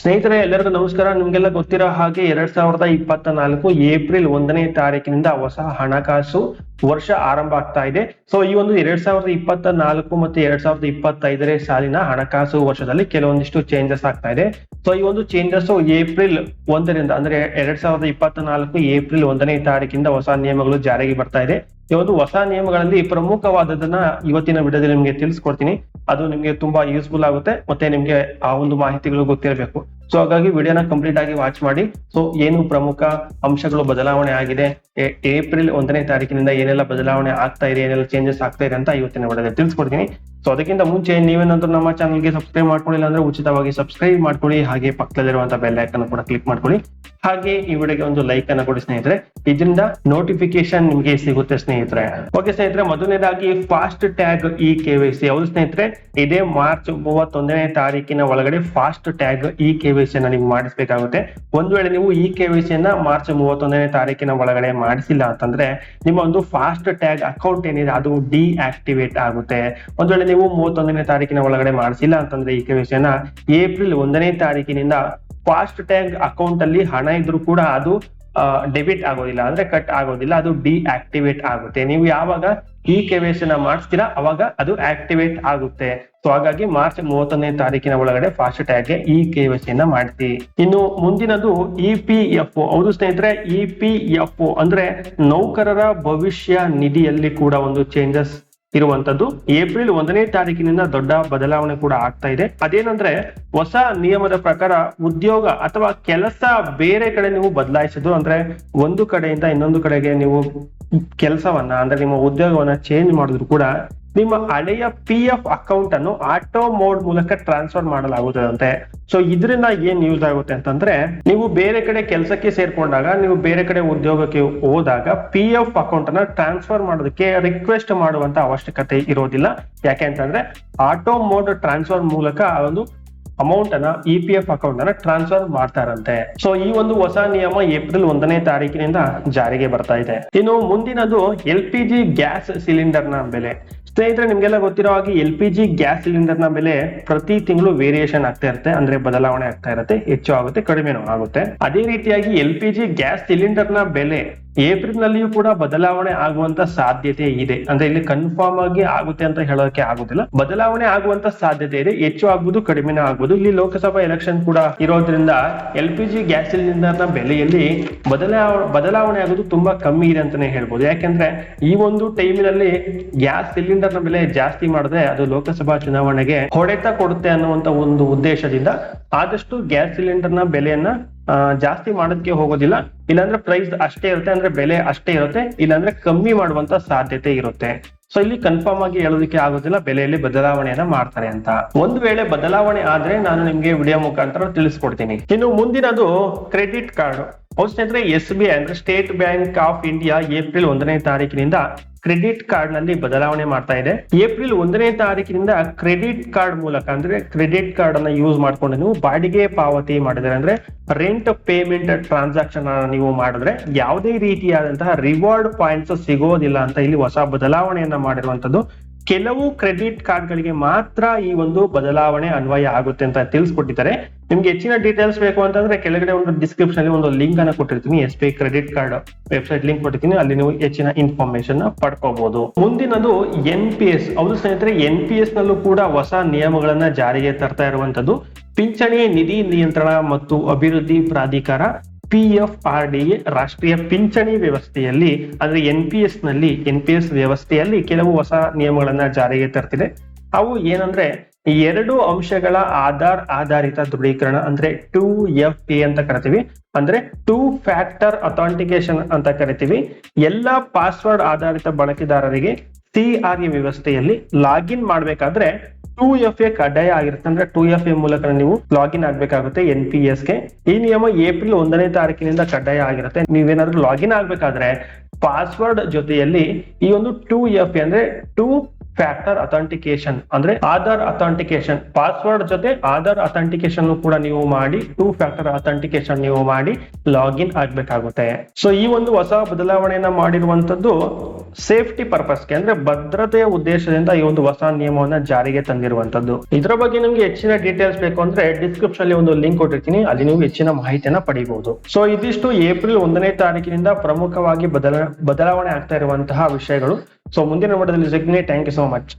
ಸ್ನೇಹಿತರೆ, ಎಲ್ಲರಿಗೂ ನಮಸ್ಕಾರ. ನಿಮ್ಗೆಲ್ಲ ಗೊತ್ತಿರೋ ಹಾಗೆ ಎರಡ್ ಸಾವಿರದ ಇಪ್ಪತ್ತ ನಾಲ್ಕು ಏಪ್ರಿಲ್ ಒಂದನೇ ತಾರೀಕಿನಿಂದ ಹೊಸ ಹಣಕಾಸು ವರ್ಷ ಆರಂಭ ಆಗ್ತಾ ಇದೆ. ಸೊ ಈ ಒಂದು ಎರಡ್ ಸಾವಿರದ ಇಪ್ಪತ್ತ ನಾಲ್ಕು ಮತ್ತೆ ಎರಡ್ ಸಾವಿರದ ಇಪ್ಪತ್ತೈದನೇ ಸಾಲಿನ ಹಣಕಾಸು ವರ್ಷದಲ್ಲಿ ಕೆಲವೊಂದಿಷ್ಟು ಚೇಂಜಸ್ ಆಗ್ತಾ ಇದೆ. ಸೊ ಈ ಒಂದು ಚೇಂಜಸ್ ಏಪ್ರಿಲ್ ಒಂದರಿಂದ, ಅಂದ್ರೆ ಎರಡ್ ಸಾವಿರದ ಇಪ್ಪತ್ತ ನಾಲ್ಕು ಏಪ್ರಿಲ್ ಒಂದನೇ ತಾರೀಕಿಂದ ಹೊಸ ನಿಯಮಗಳು ಜಾರಿಗೆ ಬರ್ತಾ ಇದೆ. ಈ ಒಂದು ಹೊಸ ನಿಯಮಗಳಲ್ಲಿ ಪ್ರಮುಖವಾದದನ್ನ ಇವತ್ತಿನ ವಿಡಿಯೋದಲ್ಲಿ ನಿಮಗೆ ತಿಳಿಸ್ಕೊಡ್ತೀನಿ. ಅದು ನಿಮಗೆ ತುಂಬಾ ಯೂಸ್ಫುಲ್ ಆಗುತ್ತೆ ಮತ್ತೆ ನಿಮ್ಗೆ ಆ ಒಂದು ಮಾಹಿತಿಗಳು ಗೊತ್ತಿರಬೇಕು. ಸೊ ಹಾಗಾಗಿ ವಿಡಿಯೋನ ಕಂಪ್ಲೀಟ್ ಆಗಿ ವಾಚ್ ಮಾಡಿ. ಸೊ ಏನು ಪ್ರಮುಖ ಅಂಶಗಳು ಬದಲಾವಣೆ ಆಗಿದೆ? ಏಪ್ರಿಲ್ ಒಂದನೇ ತಾರೀಕಿನಿಂದ ಏನೆಲ್ಲ ಬದಲಾವಣೆ ಆಗ್ತಾ ಇದೆ, ಏನೆಲ್ಲ ಚೇಂಜಸ್ ಆಗ್ತಾ ಇದೆ ಅಂತ ಇವತ್ತಿನ ವಿಡಿಯೋದಲ್ಲಿ ತಿಳಿಸ್ಕೊಡ್ತೀನಿ. ಸೊ ಅದಕ್ಕಿಂತ ಮುಂಚೆ ನೀವೇನಾದ್ರೂ ನಮ್ಮ ಚಾನಲ್ಗೆ ಸಬ್ಸ್ಕ್ರೈಬ್ ಮಾಡ್ಕೊಂಡಿಲ್ಲ ಅಂದ್ರೆ ಉಚಿತವಾಗಿ ಸಬ್ಸ್ಕ್ರೈಬ್ ಮಾಡ್ಕೊಳ್ಳಿ. ಹಾಗೆ ಪಕ್ಕದಲ್ಲಿರುವಂತಹ ಬೆಲ್ ಐಕನ್ ಕೂಡ ಕ್ಲಿಕ್ ಮಾಡ್ಕೊಳ್ಳಿ. ಹಾಗೆ ಈ ವಿಡಿಯೋಗೆ ಒಂದು ಲೈಕ್ ಅನ್ನ ಕೊಡಿ ಸ್ನೇಹಿತರೆ. ಇದರಿಂದ ನೋಟಿಫಿಕೇಶನ್ ನಿಮಗೆ ಸಿಗುತ್ತೆ ಸ್ನೇಹಿತರೆ. ಓಕೆ ಸ್ನೇಹಿತರೆ, ಮೊದಲನೇದಾಗಿ FASTag E K Y C ಹೌದು ಸ್ನೇಹಿತರೆ, ಇದೇ ಮಾರ್ಚ್ ಮೂವತ್ತೊಂದನೇ ತಾರೀಕಿನ ಒಳಗಡೆ FASTag E K Y C ಅನ್ನ ನೀವು ಮಾಡಿಸಬೇಕಾಗುತ್ತೆ. ಒಂದ್ ವೇಳೆ ನೀವು ಇ ಕೆ ವೈ ಸಿ ಅನ್ನ ಮಾರ್ಚ್ ಮೂವತ್ತೊಂದನೇ ತಾರೀಕಿನ ಒಳಗಡೆ ಮಾಡಿಸಿಲ್ಲ ಅಂತಂದ್ರೆ, ನಿಮ್ಮ ಒಂದು ಫಾಸ್ಟ್ ಟ್ಯಾಗ್ ಅಕೌಂಟ್ ಏನಿದೆ, ಅದು ಡಿಆಕ್ಟಿವೇಟ್ ಆಗುತ್ತೆ. ಒಂದ್ ವೇಳೆ ನೀವು ಮೂವತ್ತೊಂದನೇ ತಾರೀಕಿನ ಒಳಗಡೆ ಮಾಡಿಸಿಲ್ಲ ಅಂತಂದ್ರೆ ಈ ಕೆ ವೈ ಸಿ ಅನ್ನ ಏಪ್ರಿಲ್ ಒಂದನೇ ತಾರೀಕಿನಿಂದ ಫಾಸ್ಟ್ ಟ್ಯಾಗ್ ಅಕೌಂಟ್ ಅಲ್ಲಿ ಹಣ ಇದ್ರೂ ಕೂಡ ಅದು ಡೆಬಿಟ್ ಆಗೋದಿಲ್ಲ. ಅಂದ್ರೆ ಕಟ್ ಆಗೋದಿಲ್ಲ, ಅದು ಡಿಆಕ್ಟಿವೇಟ್ ಆಗುತ್ತೆ. ನೀವು ಯಾವಾಗ ಈ ಕೆವೈಸಿ ನ ಮಾಡಿಸ್ತೀರಾ, ಅವಾಗ ಅದು ಆಕ್ಟಿವೇಟ್ ಆಗುತ್ತೆ. ಸೊ ಹಾಗಾಗಿ ಮಾರ್ಚ್ ಮೂವತ್ತೊಂದನೇ ತಾರೀಕಿನ ಒಳಗಡೆ ಫಾಸ್ಟ್ ಟ್ಯಾಗ್ಗೆ ಈ ಕೆವೈಸಿ ನ ಮಾಡಿಸಿ. ಇನ್ನು ಮುಂದಿನದು ಇ ಪಿ ಎಫ್ ಹೌದು ಸ್ನೇಹಿತರೆ, ಇ ಪಿ ಎಫ್ ಅಂದ್ರೆ ನೌಕರರ ಭವಿಷ್ಯ ನಿಧಿಯಲ್ಲಿ ಕೂಡ ಒಂದು ಚೇಂಜಸ್ ಇರುವಂತದ್ದು. ಏಪ್ರಿಲ್ ಒಂದನೇ ತಾರೀಕಿನಿಂದ ದೊಡ್ಡ ಬದಲಾವಣೆ ಕೂಡ ಆಗ್ತಾ ಇದೆ. ಅದೇನಂದ್ರೆ ಹೊಸ ನಿಯಮದ ಪ್ರಕಾರ ಉದ್ಯೋಗ ಅಥವಾ ಕೆಲಸ ಬೇರೆ ಕಡೆ ನೀವು ಬದಲಾಯಿಸೋದು ಅಂದ್ರೆ ಒಂದು ಕಡೆಯಿಂದ ಇನ್ನೊಂದು ಕಡೆಗೆ ನೀವು ಕೆಲಸವನ್ನ, ಅಂದ್ರೆ ನಿಮ್ಮ ಉದ್ಯೋಗವನ್ನ ಚೇಂಜ್ ಮಾಡಿದ್ರು ಕೂಡ ನಿಮ್ಮ ಹಳೆಯ ಪಿ ಎಫ್ ಅಕೌಂಟ್ ಅನ್ನು ಆಟೋ ಮೋಡ್ ಮೂಲಕ ಟ್ರಾನ್ಸ್ಫರ್ ಮಾಡಲಾಗುತ್ತದಂತೆ. ಸೊ ಇದರಿಂದ ಏನ್ ಯೂಸ್ ಆಗುತ್ತೆ ಅಂತಂದ್ರೆ, ನೀವು ಬೇರೆ ಕಡೆ ಕೆಲಸಕ್ಕೆ ಸೇರ್ಕೊಂಡಾಗ, ನೀವು ಬೇರೆ ಕಡೆ ಉದ್ಯೋಗಕ್ಕೆ ಹೋದಾಗ ಪಿ ಎಫ್ ಅಕೌಂಟ್ ಅನ್ನ ಟ್ರಾನ್ಸ್ಫರ್ ಮಾಡೋದಕ್ಕೆ ರಿಕ್ವೆಸ್ಟ್ ಮಾಡುವಂತ ಅವಶ್ಯಕತೆ ಇರೋದಿಲ್ಲ. ಯಾಕೆ ಅಂತಂದ್ರೆ ಆಟೋ ಮೋಡ್ ಟ್ರಾನ್ಸ್ಫರ್ ಮೂಲಕ ಆ ಒಂದು ಅಮೌಂಟ್ ಅನ್ನ ಇ ಪಿ ಎಫ್ ಅಕೌಂಟ್ ಅನ್ನ ಟ್ರಾನ್ಸ್ಫರ್ ಮಾಡ್ತಾರಂತೆ ಸೊ ಈ ಒಂದು ಹೊಸ ನಿಯಮ ಏಪ್ರಿಲ್ ಒಂದನೇ ತಾರೀಕಿನಿಂದ ಜಾರಿಗೆ ಬರ್ತಾ ಇದೆ. ಇನ್ನು ಮುಂದಿನದು ಎಲ್ ಪಿ ಜಿ ಗ್ಯಾಸ್ ಸಿಲಿಂಡರ್ನ ಬೆಲೆ. ಸ್ನೇಹಿತರೆ, ನಿಮ್ಗೆಲ್ಲ ಗೊತ್ತಿರೋ ಹಾಗೆ ಎಲ್ ಪಿ ಜಿ ಗ್ಯಾಸ್ ಸಿಲಿಂಡರ್ನ ಬೆಲೆ ಪ್ರತಿ ತಿಂಗಳು ವೇರಿಯೇಷನ್ ಆಗ್ತಾ ಇರುತ್ತೆ. ಅಂದ್ರೆ ಬದಲಾವಣೆ ಆಗ್ತಾ ಇರುತ್ತೆ. ಹೆಚ್ಚು ಆಗುತ್ತೆ, ಕಡಿಮೆನೂ ಆಗುತ್ತೆ. ಅದೇ ರೀತಿಯಾಗಿ ಎಲ್ ಪಿ ಜಿ ಗ್ಯಾಸ್ ಸಿಲಿಂಡರ್ನ ಬೆಲೆ ಏಪ್ರಿಲ್ ನಲ್ಲಿಯೂ ಕೂಡ ಬದಲಾವಣೆ ಆಗುವಂತ ಸಾಧ್ಯತೆ ಇದೆ. ಅಂದ್ರೆ ಇಲ್ಲಿ ಕನ್ಫರ್ಮ್ ಆಗಿ ಆಗುತ್ತೆ ಅಂತ ಹೇಳೋಕೆ ಆಗುದಿಲ್ಲ. ಬದಲಾವಣೆ ಆಗುವಂತ ಸಾಧ್ಯತೆ ಇದೆ. ಹೆಚ್ಚು ಆಗುವುದು ಕಡಿಮೆನೂ ಆಗುವುದು ಇಲ್ಲಿ ಲೋಕಸಭಾ ಎಲೆಕ್ಷನ್ ಕೂಡ ಇರೋದ್ರಿಂದ ಎಲ್ ಪಿ ಜಿ ಗ್ಯಾಸ್ ಸಿಲಿಂಡರ್ನ ಬೆಲೆಯಲ್ಲಿ ಬದಲಾವ, ಬದಲಾವಣೆ ಆಗೋದು ತುಂಬಾ ಕಮ್ಮಿ ಇದೆ ಅಂತಾನೆ ಹೇಳ್ಬೋದು. ಯಾಕೆಂದ್ರೆ ಈ ಒಂದು ಟೈಮಿನಲ್ಲಿ ಗ್ಯಾಸ್ ಸಿಲಿಂಡರ್ನ ಬೆಲೆ ಜಾಸ್ತಿ ಮಾಡಿದ್ರೆ ಅದು ಲೋಕಸಭಾ ಚುನಾವಣೆಗೆ ಹೊಡೆತ ಕೊಡುತ್ತೆ ಅನ್ನುವಂತ ಒಂದು ಉದ್ದೇಶದಿಂದ ಆದಷ್ಟು ಗ್ಯಾಸ್ ಸಿಲಿಂಡರ್ನ ಬೆಲೆಯನ್ನ ಜಾಸ್ತಿ ಮಾಡೋದಕ್ಕೆ ಹೋಗೋದಿಲ್ಲ. ಇಲ್ಲಾಂದ್ರೆ ಪ್ರೈಸ್ ಅಷ್ಟೇ ಇರುತ್ತೆ, ಅಂದ್ರೆ ಬೆಲೆ ಅಷ್ಟೇ ಇರುತ್ತೆ, ಇಲ್ಲಾಂದ್ರೆ ಕಮ್ಮಿ ಮಾಡುವಂತ ಸಾಧ್ಯತೆ ಇರುತ್ತೆ. ಸೊ ಇಲ್ಲಿ ಕನ್ಫರ್ಮ್ ಆಗಿ ಹೇಳೋದಕ್ಕೆ ಆಗೋದಿಲ್ಲ, ಬೆಲೆಯಲ್ಲಿ ಬದಲಾವಣೆಯನ್ನ ಮಾಡ್ತಾರೆ ಅಂತ. ಒಂದ್ ವೇಳೆ ಬದಲಾವಣೆ ಆದ್ರೆ ನಾನು ನಿಮ್ಗೆ ವಿಡಿಯೋ ಮುಖಾಂತರ ತಿಳಿಸ್ಕೊಡ್ತೀನಿ. ಇನ್ನು ಮುಂದಿನದು ಕ್ರೆಡಿಟ್ ಕಾರ್ಡ್ ಸ್ನೇಹಿತರೆ ಎಸ್ ಬಿ ಐ ಅಂದ್ರೆ State Bank of India April ಒಂದನೇ ತಾರೀಕಿನಿಂದ ಕ್ರೆಡಿಟ್ ಕಾರ್ಡ್ನಲ್ಲಿ ಬದಲಾವಣೆ ಮಾಡ್ತಾ ಇದೆ. ಏಪ್ರಿಲ್ ಒಂದನೇ ತಾರೀಕಿನಿಂದ ಕ್ರೆಡಿಟ್ ಕಾರ್ಡ್ ಮೂಲಕ ಅಂದ್ರೆ ಕ್ರೆಡಿಟ್ ಕಾರ್ಡ್ ಅನ್ನ ಯೂಸ್ ಮಾಡ್ಕೊಂಡು ನೀವು ಬಾಡಿಗೆ ಪಾವತಿ ಮಾಡಿದ್ರೆ ಅಂದ್ರೆ ರೆಂಟ್ ಪೇಮೆಂಟ್ ಟ್ರಾನ್ಸಾಕ್ಷನ್ ನೀವು ಮಾಡಿದ್ರೆ ಯಾವುದೇ ರೀತಿಯಾದಂತಹ ರಿವಾರ್ಡ್ ಪಾಯಿಂಟ್ಸ್ ಸಿಗೋದಿಲ್ಲ ಅಂತ ಇಲ್ಲಿ ಹೊಸ ಬದಲಾವಣೆಯನ್ನ ಮಾಡಿರುವಂತದ್ದು ಕೆಲವು ಕ್ರೆಡಿಟ್ ಕಾರ್ಡ್ಗಳಿಗೆ ಮಾತ್ರ ಈ ಒಂದು ಬದಲಾವಣೆ ಅನ್ವಯ ಆಗುತ್ತೆ ಅಂತ ತಿಳಿಸ್ಕೊಟ್ಟಿದ್ದಾರೆ. ನಿಮ್ಗೆ ಹೆಚ್ಚಿನ ಡೀಟೇಲ್ಸ್ ಬೇಕು ಅಂತಂದ್ರೆ ಕೆಳಗಡೆ ಒಂದು ಡಿಸ್ಕ್ರಿಪ್ಷನ್ ಅಲ್ಲಿ ಒಂದು ಲಿಂಕ್ ಅನ್ನ ಕೊಟ್ಟಿರ್ತೀನಿ S B I credit card website link ಕೊಟ್ಟಿರ್ತೀನಿ, ಅಲ್ಲಿ ನೀವು ಹೆಚ್ಚಿನ ಇನ್ಫಾರ್ಮೇಶನ್ ಪಡ್ಕೋಬಹುದು ಮುಂದಿನದು ಎನ್ ಪಿ ಎಸ್ ಹೌದು ಸ್ನೇಹಿತರೆ ಎನ್ ಪಿ ಎಸ್ ನಲ್ಲೂ ಕೂಡ ಹೊಸ ನಿಯಮಗಳನ್ನ ಜಾರಿಗೆ ತರ್ತಾ ಇರುವಂತದ್ದು ಪಿಂಚಣಿ ನಿಧಿ ನಿಯಂತ್ರಣ ಮತ್ತು ಅಭಿವೃದ್ಧಿ ಪ್ರಾಧಿಕಾರ ಪಿ ಎಫ್ ಆರ್ ಡಿ ರಾಷ್ಟ್ರೀಯ ಪಿಂಚಣಿ ವ್ಯವಸ್ಥೆಯಲ್ಲಿ, ಅಂದ್ರೆ ಎನ್ ಪಿ ಎಸ್ನಲ್ಲಿ ಎನ್ ಪಿ ಎಸ್ ವ್ಯವಸ್ಥೆಯಲ್ಲಿ ಕೆಲವು ಹೊಸ ನಿಯಮಗಳನ್ನ ಜಾರಿಗೆ ತರ್ತಿದೆ. ಅವು ಏನಂದ್ರೆ ಎರಡು ಅಂಶಗಳ ಆಧಾರ್ ಆಧಾರಿತ ದೃಢೀಕರಣ ಅಂದ್ರೆ ಟೂ ಎಫ್ ಎ ಅಂತ ಕರಿತೀವಿ. ಅಂದ್ರೆ ಟೂ ಫ್ಯಾಕ್ಟರ್ ಅಥೆಂಟಿಕೇಶನ್ ಅಂತ ಕರಿತೀವಿ. ಎಲ್ಲಾ ಪಾಸ್ವರ್ಡ್ ಆಧಾರಿತ ಬಳಕೆದಾರರಿಗೆ ಸಿ ಆರ್ ಎ ವ್ಯವಸ್ಥೆಯಲ್ಲಿ ಲಾಗಿನ್ ಮಾಡಬೇಕಾದ್ರೆ ಟೂ ಎಫ್ ಎ ಕಡ್ಡಾಯ ಆಗಿರುತ್ತೆ. ಅಂದ್ರೆ ಟೂ ಎಫ್ ಎ ಮೂಲಕ ನೀವು ಲಾಗಿನ್ ಆಗ್ಬೇಕಾಗುತ್ತೆ ಎನ್ ಪಿ ಎಸ್ಗೆ. ಈ ನಿಯಮ ಏಪ್ರಿಲ್ ಒಂದನೇ ತಾರೀಕಿನಿಂದ ಕಡ್ಡಾಯ ಆಗಿರುತ್ತೆ. ನೀವೇನಾದ್ರೂ ಲಾಗಿನ್ ಆಗ್ಬೇಕಾದ್ರೆ ಪಾಸ್ವರ್ಡ್ ಜೊತೆಯಲ್ಲಿ ಈ ಒಂದು ಟೂ ಎಫ್ ಎ ಅಂದ್ರೆ ಟೂ ಫ್ಯಾಕ್ಟರ್ ಅಥೆಂಟಿಕೇಶನ್ ಅಂದ್ರೆ ಆಧಾರ್ ಅಥೆಂಟಿಕೇಶನ್ ಪಾಸ್ವರ್ಡ್ ಜೊತೆ ಆಧಾರ್ ಅಥೆಂಟಿಕೇಶನ್ ಕೂಡ ನೀವು ಮಾಡಿ, ಟೂ ಫ್ಯಾಕ್ಟರ್ ಅಥೆಂಟಿಕೇಶನ್ ನೀವು ಮಾಡಿ ಲಾಗಿನ್ ಆಗ್ಬೇಕಾಗುತ್ತೆ. ಸೊ ಈ ಒಂದು ಹೊಸ ಬದಲಾವಣೆಯನ್ನ ಮಾಡಿರುವಂತದ್ದು ಸೇಫ್ಟಿ ಪರ್ಪಸ್ಗೆ ಅಂದ್ರೆ ಭದ್ರತೆಯ ಉದ್ದೇಶದಿಂದ ಈ ಒಂದು ಹೊಸ ನಿಯಮವನ್ನ ಜಾರಿಗೆ ತಂದಿರುವಂತದ್ದು ಇದರ ಬಗ್ಗೆ ನಿಮ್ಗೆ ಹೆಚ್ಚಿನ ಡೀಟೇಲ್ಸ್ ಬೇಕು ಅಂದ್ರೆ ಡಿಸ್ಕ್ರಿಪ್ಷನ್ ಅಲ್ಲಿ ಒಂದು ಲಿಂಕ್ ಕೊಟ್ಟಿರ್ತೀನಿ, ಅಲ್ಲಿ ನೀವು ಹೆಚ್ಚಿನ ಮಾಹಿತಿಯನ್ನ ಪಡಿಬಹುದು ಸೊ ಇದಿಷ್ಟು ಏಪ್ರಿಲ್ ಒಂದನೇ ತಾರೀಕಿನಿಂದ ಪ್ರಮುಖವಾಗಿ ಬದಲ, ಬದಲಾವಣೆ ಆಗ್ತಾ ಇರುವಂತಹ ವಿಷಯಗಳು. So Mundina Madhali Zigne, thank you so much.